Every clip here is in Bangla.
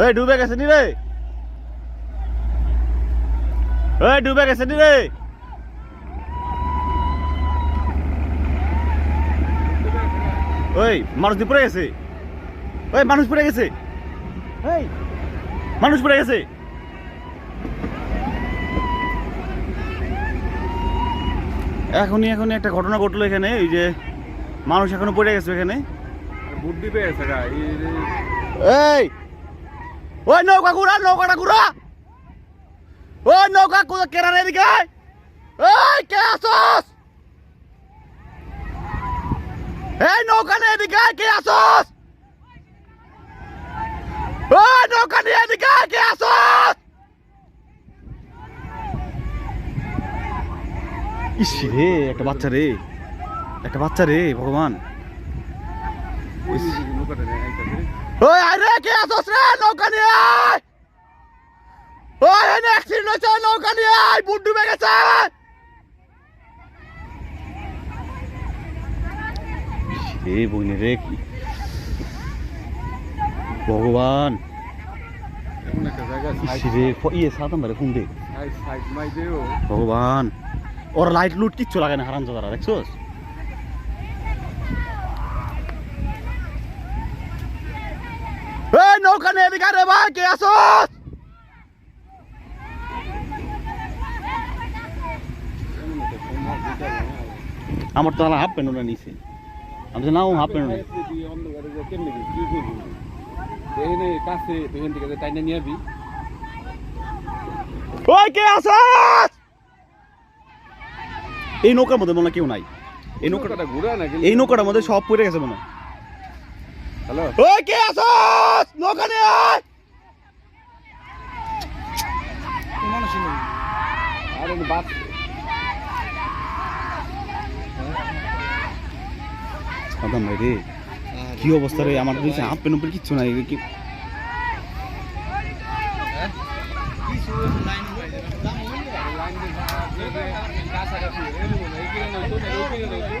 ওই ডুবে গেছে নি রে? ওই ডুবে গেছে নি রে? ওই মানুষ পড়ে গেছে। ওই মানুষ পড়ে গেছে। এই মানুষ পড়ে গেছে। এখনই এখনই একটা ঘটনা ঘটলো এখানে এই যে মানুষ এখনও পড়ে গেছে এখানে। বুদ্ধি পেয়েছে গা এই এই ওই নৌকা ঘুরা, নৌকাটা ঘুরা। ওই নৌকা কুদা কেরার এদিকে। এই কে আসস এই নৌকা নিয়ে এদিকে কে আসস ওই নৌকা নিয়ে এদিকে কে আসস ইস রে, একটা বাচ্চা রে। একটা বাচ্চা রে, ভগবান। আইতাছে ওই আরে কে আসছ রে? নৌকা নিয়ে আয়। ওই এনে অ্যাক্সিডেন্ট হয়েছে নৌকা নিয়ে আয় বুট ডুবে গেছে। রে বইনে রে কি? ভগবান। ইয়ে ভগবান। ওর লাইট লুট কিচ্ছু লাগে না হারান দেখছোস? নৌকা নিয়ে এদিকে রে ভাই কে আসছ আমার তো হাফ প্যান্ট ওটা নিছে। আমি তো নাও হাফ প্যান্ট কাছে থেকে নিয়ে আবি ওই কে আসছ এই নৌকার মধ্যে মনে কেউ নাই। এই নৌকাটা নৌকাটা ঘুরা না এই নৌকাটার মধ্যে সব পড়ে গেছে মনে হয়। হ্যালো? ওই কে আসছ নৌকা নিয়ে আয়! আরে বাস। সাদাম ভাই রে কি অবস্থা রে? আমার দিয়েছে হাফ প্যান্ট উপরে কিচ্ছু নাই। কি এলে বহুত একটু দাঁড়িয়ে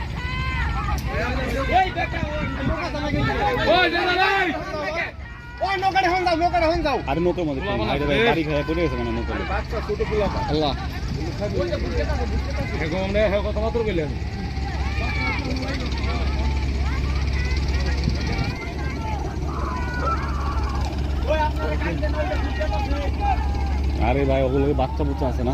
আর নৌকার মধ্যে গাড়ি খেয়ে পড়ে গেছে মানে নৌকা বাচ্চা ছোট আল্লাহ কথা মাত্র কইলেন আরে ভাই ওগুলো বাচ্চা বুচ্চা আছে না?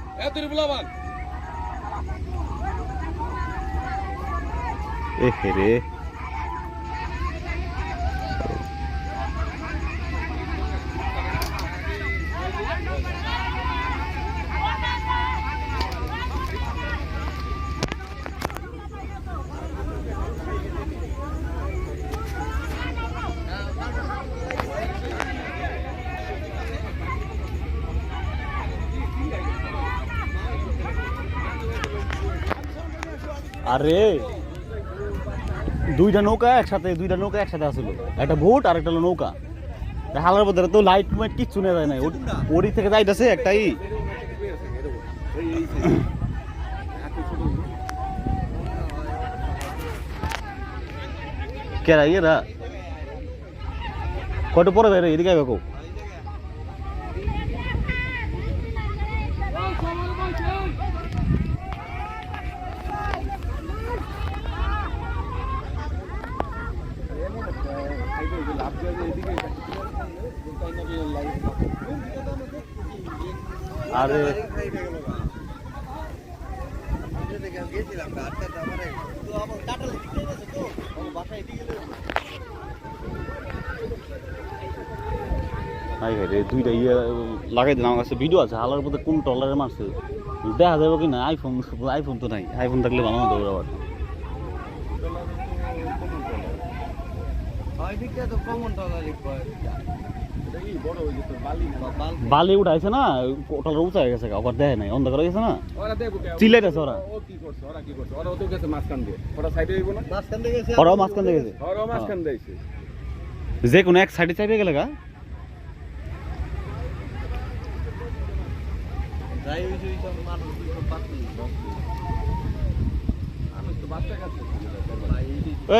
এ রে। আরে, দুইটা নৌকা একসাথে, দুইটা নৌকা একসাথে আসলো। একটা বোট আর একটা হলো নৌকা। হালার মধ্যে তো লাইট মাইট কিচ্ছু নেওয়া যায় না ওরি থেকে যাইতেছে একটাই। কেরা, ইয়েরা? কয়টা পরে বেরো এদিকে আইবে কো আরে। দুইটা ইয়ে লাগাই দিন আমার কাছে ভিডিও আছে হালার মধ্যে কোন টলারে মারছে দেখা যাবে কি না আইফোন আইফোন তো নাই। আইফোন থাকলে ভালো হতো আবার। বালি উঠাইছে না টলার উঁচা হয়ে গেছে আবার দেয় নাই অন্ধকার হয়ে গেছে না? করছে গেছে ওরা সাইডে হইব না? ওরাও মাঝখান দিয়ে গেছে। দিয়েছে। যে কোনো এক সাইডে চাইবে গেলে গা।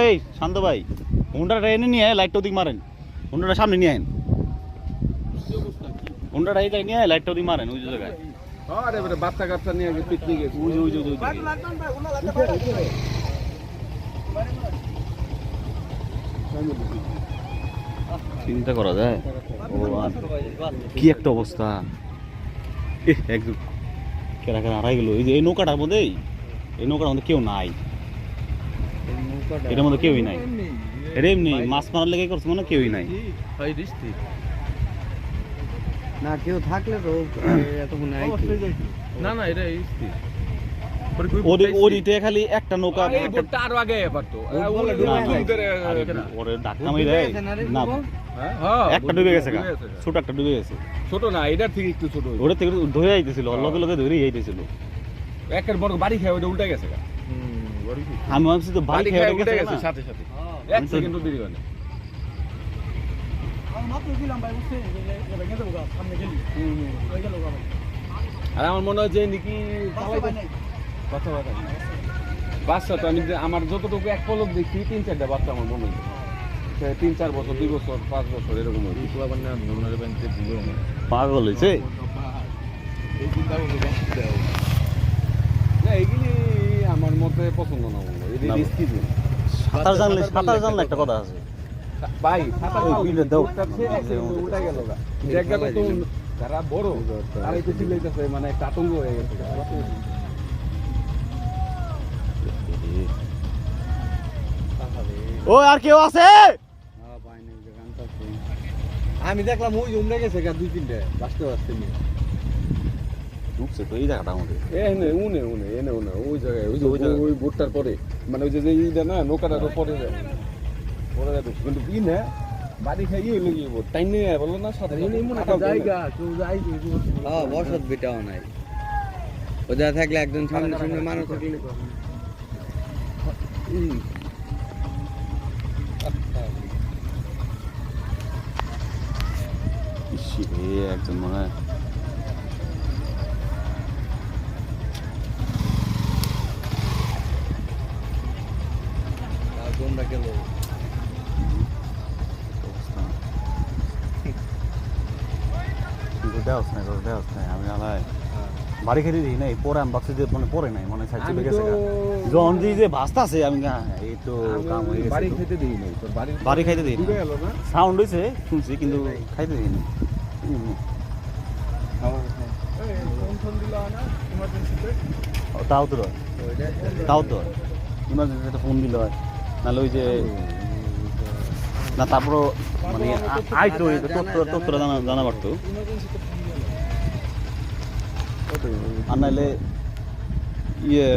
এই শান্ত ভাই হুন্ডাটা এনে নিয়ে আয়, লাইটটা ওদিক মারেন। হুন্ডাটা সামনে নিয়ে আইন হুন্ডাটা এই জায়গায় নিয়ে লাইটটা ওদিক মারেন ওই জায়গায়। আরে বেটা বাচ্চা কাচ্চা নিয়ে পিকনিক গেছে ওই যে ওই ওই ওই চিন্তা করা যায়। ভগবান। কি একটা অবস্থা। এহ, একদম কেরা কেরা হারাই গেল। এই যে এই নৌকাটার মধ্যেই এই নৌকাটার মধ্যে কেউ নাই। এটার মধ্যে কেউই নাই। এটা এমনি মাছ মারার লেগে করছে মনে হয় কেউই নাই না কেউ থাকলে তো এতক্ষণ না না এটা স্থির। ওদি- খালি একটা নৌকা এই একটা বোটটা আরও আগে পারতো না, না, আরে ওরে ধাক্কা মাইরে না হ্যাঁ একটা ডুবে গেছে ছোট একটা ডুবে গেছে। ছোট না এটার থেকে একটু ছোট ওরে থেকে ধরে যাইতেছিল লগে লগে ধরে যাইতেছিল একের বড় বাড়ি খেয়ে ওটা উল্টে গেছে আমি ভাবছি তো বাড়ি খেয়ে উল্টে গেছে গেছে সাথে সাথে। এক সেকেন্ড দেরি হয় না। আর আমার মনে হয় যে নাকি কথা বাচ্চা তো আমি যে- আমার যতটুকু এক পলক দেখছি তিন চারটা বাচ্চা আমার মনে হয়। তিন চার বছর দুই বছর পাঁচ বছর এরকম। পাগল হয়েছে? না এগুলি আমার মতে পছন্দ না এগুলি। সাঁতার জানলে সাঁতার জানলে একটা কথা। আছে। ভাই। উল্টা গেল বড় একটু চিল্লাইতেছে মানে হয়ে গেছে। ও আর কেউ আছে? আমি দেখলাম ওই জমে গেছে দুই তিনটে। বাঁচতে বাঁচতে নিয়ে ঢুকছে তো এই জায়গাটা আমাদের। এনে উনে উনে এনে উনে। ওই জায়গায় ওই যে ওই বোটটার পরে। মানে ওই যে যে ইটা না নৌকাটার পরে যায়। কিন্তু ই না বাড়ি খাই ইয়ে লেগে টাইম নিয়ে বলল না সাথে হ্যাঁ বসত বেটাও নাই। ও যা থাকলে একজন সামনে সামনে মানুষ থাকলে। একজন মনে হয়। তোমরা গেল? দেওয়াস নাই তোর দেওয়াস নাই আমি আলাই। বাড়ি খেতে দিই নাই পরে আমি ভাবছি যে মানে পরে নাই মানে সাইড চলে গেছে তো যখন দিই যে ভাস্তা আছে আমি এই তো কাম হয়ে গেছে তো। খেতে দিই নাই তোর বাড়ি বাড়ি খাইতে দিই সাউন্ড হয়েছে শুনছি কিন্তু খাইতে দিই না হুম। ফোন ফোন দিল না ইমার্জেন্সিতে তাও তো তাও তো ইমার্জেন্সি একটা ফোন দিল হয় নাহলে ওই যে না তারপরও মানে আইতো তথ্য তথ্য জানা জানা পারতো। আর নাহলে ইয়ে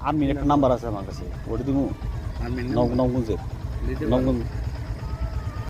আর্মির একটা নাম্বার আছে আমার কাছে। ওটা দিব নবগঞ্জের। নবগঞ্জ